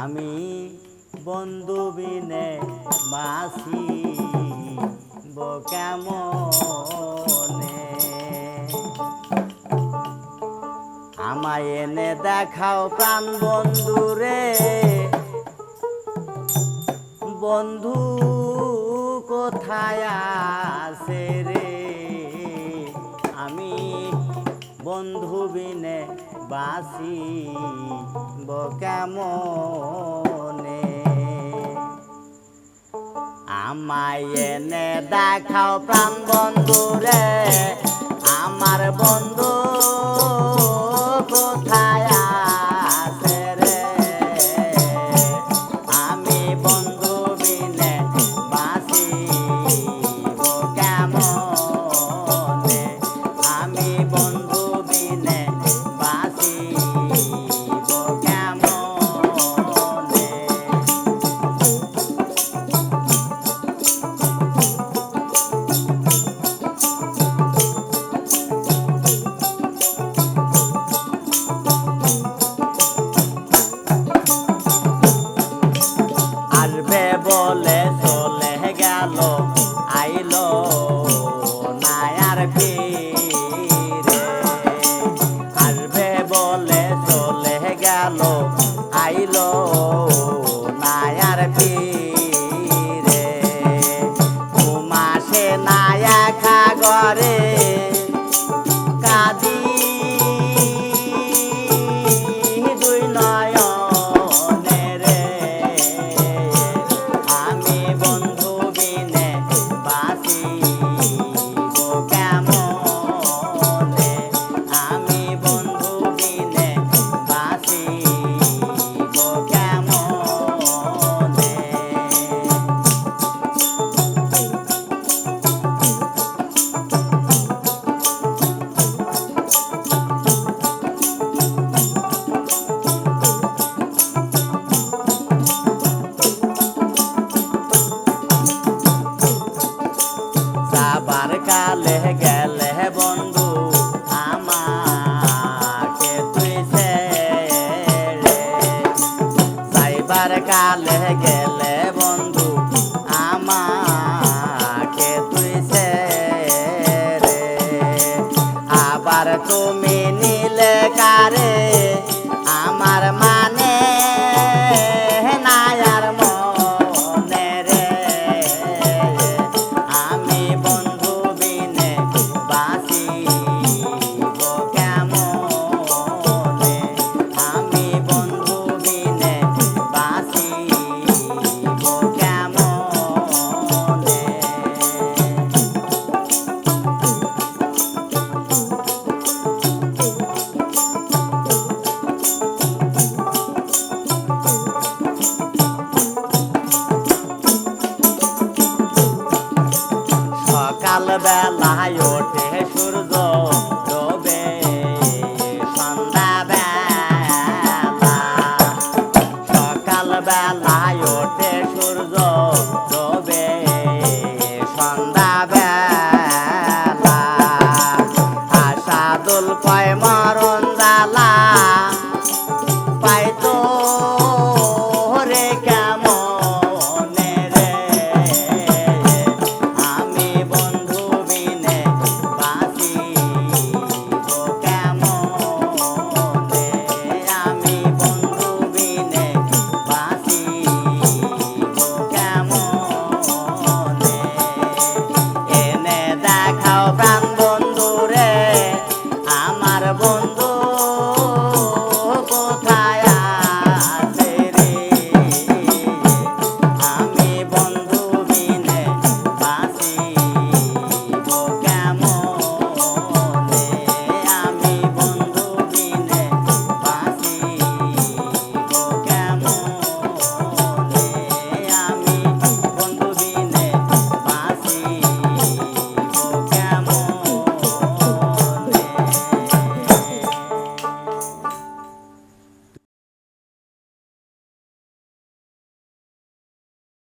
আমি বন্ধু বিনে মাসি বকাম আমায় এনে দেখাও প্রাণ বন্ধু রে। বন্ধু কোথায় আছে রে? হুবিনে বাসি বকামনে আমায় এনে দেখাও প্রাণ বন্ধুরে আমার বন্ধু আইলো নায়ার ফিরে আসবে বলে চলে বেলায় ওঠে সূর্য ডোবে। সন্ধ্যা বেলা সকাল বেলায় ওঠে সূর্য ডোবে। সন্ধ্যা